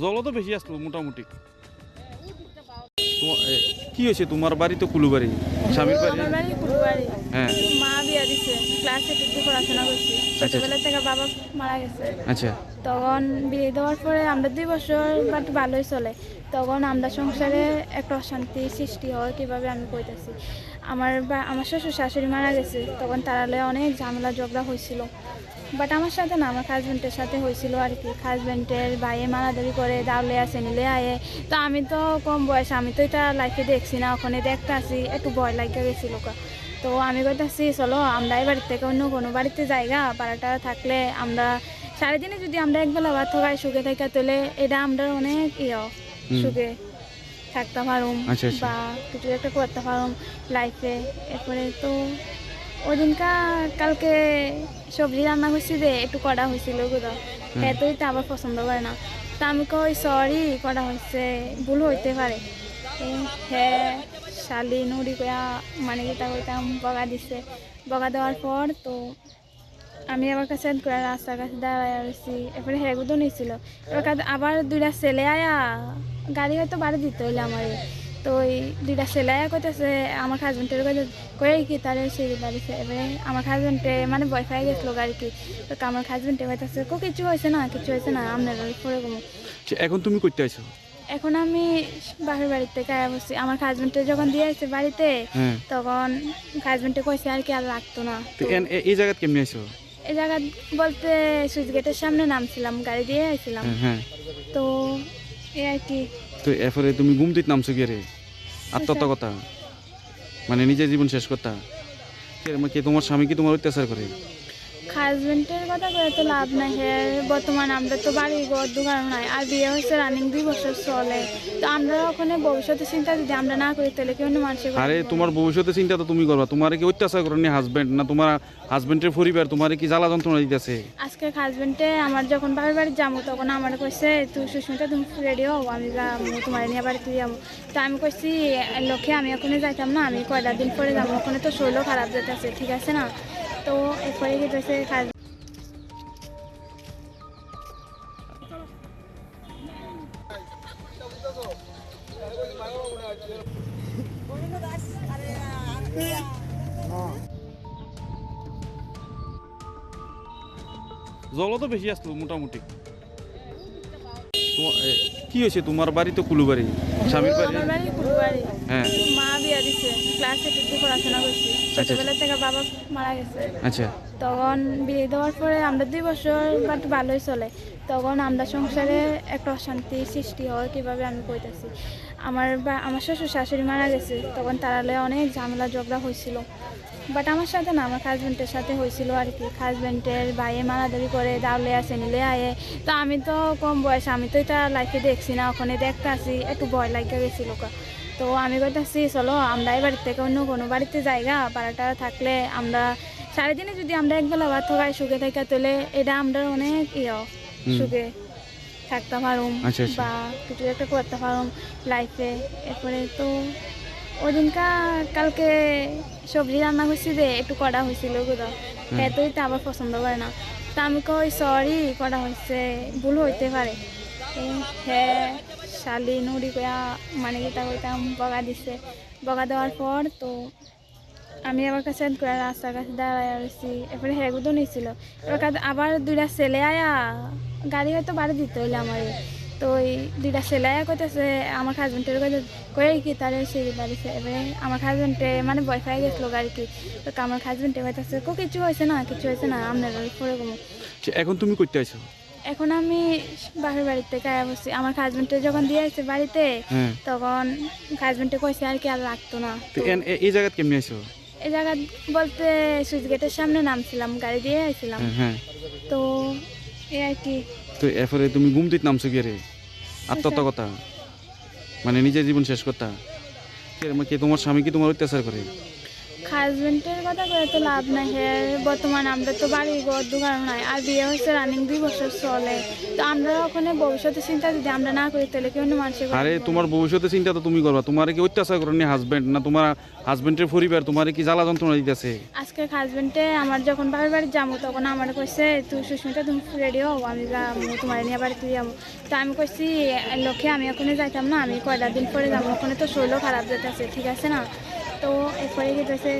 জলও তো বেশি আসলো মোটামুটি। কি হয়েছে? তোমার বাড়ি তো কুলুবাড়ি স্বামীর বাড়ি? আমার বাড়ি কুলবাড়ি হ্যাঁ। মা বিয়া দিছে। ক্লাস পড়াশোনা করছি। ছোটবেলা থেকে বাবা মারা গেছে। আচ্ছা। তখন বিয়ে দেওয়ার পরে আমরা দুই বছর বাট ভালোই চলে। তখন আমরা সংসারে একটা অশান্তি সৃষ্টি হয় কীভাবে আমি কইতেছি। আমার বা আমার শ্বশুর শাশুড়ি মারা গেছে। তখন তারালে অনেক ঝামেলা ঝগড়া হয়েছিল বাট আমার সাথে না আমার হাজব্যান্ডের সাথে হয়েছিল আর কি হাজব্যান্ডের ভাইয়ে মারাদারি করে দাউলে আসে নিলে আয়ে। তো আমি তো কম বয়স আমি তো এটা লাইফে দেখছি না ওখানে দেখতে আসি একটু ভয় লাগে গেছিল তো আমি কইতাছি চলো আমরা এই বাড়ির থেকে অন্য কোনো বাড়িতে জায়গা পাড়াটা থাকলে আমরা সারাদিনে যদি আমরা একবেলা ভাত খাই সুখে থাকা তোলে এটা আমরা অনেক ইয়ে সুখে থাকতে পারুম আচ্ছা, আচ্ছা। বা কিছু একটা করতে পারুম লাইফে এরপরে তো ওই দিনকা কালকে সবজি রান্না করছি যে একটু কড়া হয়েছিল ওগুলো হ্যাঁ তো আবার পছন্দ করে না। তা আমি কই সরি কড়া হয়েছে ভুল হইতে পারে হ্যাঁ শালি নুড়ি কয়া মানে যেটা কইতাম বগা দিছে। বগা দেওয়ার পর তো আমি আবার কাছে রাস্তার কাছে দাঁড়ায় রয়েছি এরপরে হেগুতো নিয়েছিল এবার আবার দুইটা ছেলে আয়া গাড়ি হয়তো বাড়ি দিতে হইলে আমার। তো ওই দুইটা ছেলে আয়া কইতেছে আমার হাজবেন্ডের কাছে কয়ে কি তারে সিঁড়ি বাড়িছে? এবারে আমার হাজবেন্ডে মানে বয়ফাই গেছিল গাড়ি কি তো আমার হাজবেন্ডে কইতেছে কো কিছু হয়েছে না কিছু হয়েছে না আপনার পরে কমু এখন তুমি করতে আছো এখন আমি বাপের বাড়ির থেকে আয়া বসছি। আমার হাজবেন্ডে যখন দিয়ে আসছে বাড়িতে হ্যাঁ। তখন হাজবেন্ডে কইছে আর কি আর লাগতো না। এই জায়গাত কেমনি আছো এই জায়গা বলতে সুইচ গেটের সামনে নামছিলাম গাড়ি দিয়ে আইছিলাম। হ্যাঁ হ্যাঁ। তো এই আর কি। তো এরপরে তুমি গুমতিত নামছো গিয়ে আত্মহত্যা কথা মানে নিজের জীবন শেষ কথা কে কে তোমার স্বামী কি তোমার অত্যাচার করে? হাজবেন্ডের কথা করে তো লাভ নাই হে। বর্তমানে আমরা তো বাড়ি ঘর দোকান নাই আর বিয়ে হয়েছে রানিং দুই বছর চলে। তো আমরা ওখানে ভবিষ্যতে চিন্তা যদি আমরা না করি তাহলে কি অন্য মানুষের আরে তোমার ভবিষ্যতে চিন্তা তো তুমি করবা। তোমার কি অত্যাচার করেনি হাজবেন্ড না তোমার হাজবেন্ডের পরিবার তোমার কি জ্বালা যন্ত্রণা দিতেছে? আজকে হাজবেন্ডে আমার যখন বাবার বাড়ি যাব তখন আমার কইছে তুই সুস্মিতা তুমি রেডি হও? আমি তোমার নিয়ে বাড়িতে যাব? তো আমি কইছি লক্ষ্যে আমি ওখানে যাইতাম না আমি কয়টা দিন পরে যাব। ওখানে তো শরীরও খারাপ যেতেছে ঠিক আছে না? তো এরপরে হয়েছে কাজ জলও তো বেশি আসলো মোটামুটি। কি হয়েছে? তোমার বাড়ি তো কুলুবাড়ি স্বামীর বাড়ি? আমার বাড়ি কুলবাড়ি হ্যাঁ। মা বিয়া দিছে ক্লাস এইটে পড়াশোনা করছি। ছোটবেলা থেকে বাবা মারা গেছে। আচ্ছা। তখন বিয়ে দেওয়ার পরে আমরা দুই বছর বাট ভালোই চলে। তখন আমরা সংসারে একটা অশান্তি সৃষ্টি হয় কীভাবে আমি কইতেছি। আমার বা আমার শ্বশুর শাশুড়ি মারা গেছে তখন তারালে অনেক ঝামেলা ঝগড়া হয়েছিল। বাট আমার সাথে না আমার হাজব্যান্ডের সাথে হয়েছিল আর কি। হাজব্যান্ডের ভাইয়ে মারাদারি করে দাউলে আসে নিলে আয়ে। তো আমি তো কম বয়স আমি তো এটা লাইফে দেখছি না ওখানে দেখতে আসি একটু ভয় লাগে গেছিল তো আমি কইতাছি চলো আমরা এই বাড়ির থেকে অন্য কোনো বাড়িতে জায়গা পাড়াটা থাকলে আমরা সারাদিনে যদি আমরা একবেলা ভাত খাই সুখে থাকা তোলে এটা আমরা অনেক ইয়ে সুখে থাকতে পারুম আচ্ছা, আচ্ছা। বা কিছু একটা করতে পারুম লাইফে এরপরে তো ওই দিনকা কালকে সবজি রান্না করছি যে একটু কড়া হয়েছিল ওগুলো। হ্যাঁ তো আবার পছন্দ করে না। তা আমি কই সরি কড়া হয়েছে ভুল হইতে পারে। হ্যাঁ শালি নুড়ি কয়া মানে যেটা কইতাম বগা দিছে। বগা দেওয়ার পর তো আমি আবার কাছে করে রাস্তার কাছে দাঁড়ায় রয়েছি এরপরে হেগুতো নিয়েছিল এবার আবার দুইটা ছেলে আয়া গাড়ি হয়তো বাড়ি দিতে হইলে আমার। তো ওই দুইটা ছেলে আয়া কইতেছে আমার হাজবেন্ডের কাছে কয়ে কি তারে সিঁড়ি বাড়িছে এবারে আমার হাজবেন্ডে মানে বয়ফাই গেছিল গাড়ি কি তো আমার হাজবেন্ডে কইতেছে কো কিছু হয়েছে না কিছু হয়েছে না আপনার পরে এখন তুমি করতে আছো এখন আমি বাপের থেকে আয়া বসছি আমার হাজবেন্ডে যখন দিয়ে আসছে বাড়িতে হ্যাঁ। তখন হাজবেন্ডে কইছে আর কি আর লাগতো না। এই জায়গাত কেমনি আছো এই জায়গা বলতে সুইচ গেটের সামনে নামছিলাম গাড়ি দিয়ে আইছিলাম। হ্যাঁ হ্যাঁ। তো তো এরপরে তুমি গুমতিত নামছো কি রে? আত্মহত্যা কথা? মানে নিজের জীবন শেষ কথা কে কে তোমার স্বামী কি তোমার অত্যাচার করে? হাজবেন্ডের কথা করে তো লাভ নাই হে। বর্তমান আমরা তো বাড়ি ঘর দোকান নাই আর বিয়ে হয়েছে রানিং দুই বছর চলে। তো আমরা ওখানে ভবিষ্যতে চিন্তা যদি আমরা না করি তাহলে কেউ মানুষের আরে তোমার ভবিষ্যতে চিন্তা তো তুমি করবা। তোমার কি অত্যাচার করেনি হাজবেন্ড না তোমার হাজবেন্ডের পরিবার তোমার কি জ্বালা যন্ত্রণা দিতেছে? আজকে হাজবেন্ডে আমার যখন বাবার বাড়ি যাব তখন আমার কইছে তুই সুস্মিতা তুমি রেডি হও? আমি যাব তোমার নিয়ে বাড়িতে যাব। তো আমি কইছি লক্ষ্যে আমি ওখানে যাইতাম না আমি কয়টা দিন পরে যাব। ওখানে তো শরীরও খারাপ যেতেছে ঠিক আছে না? তো এরপরে কি হয়েছে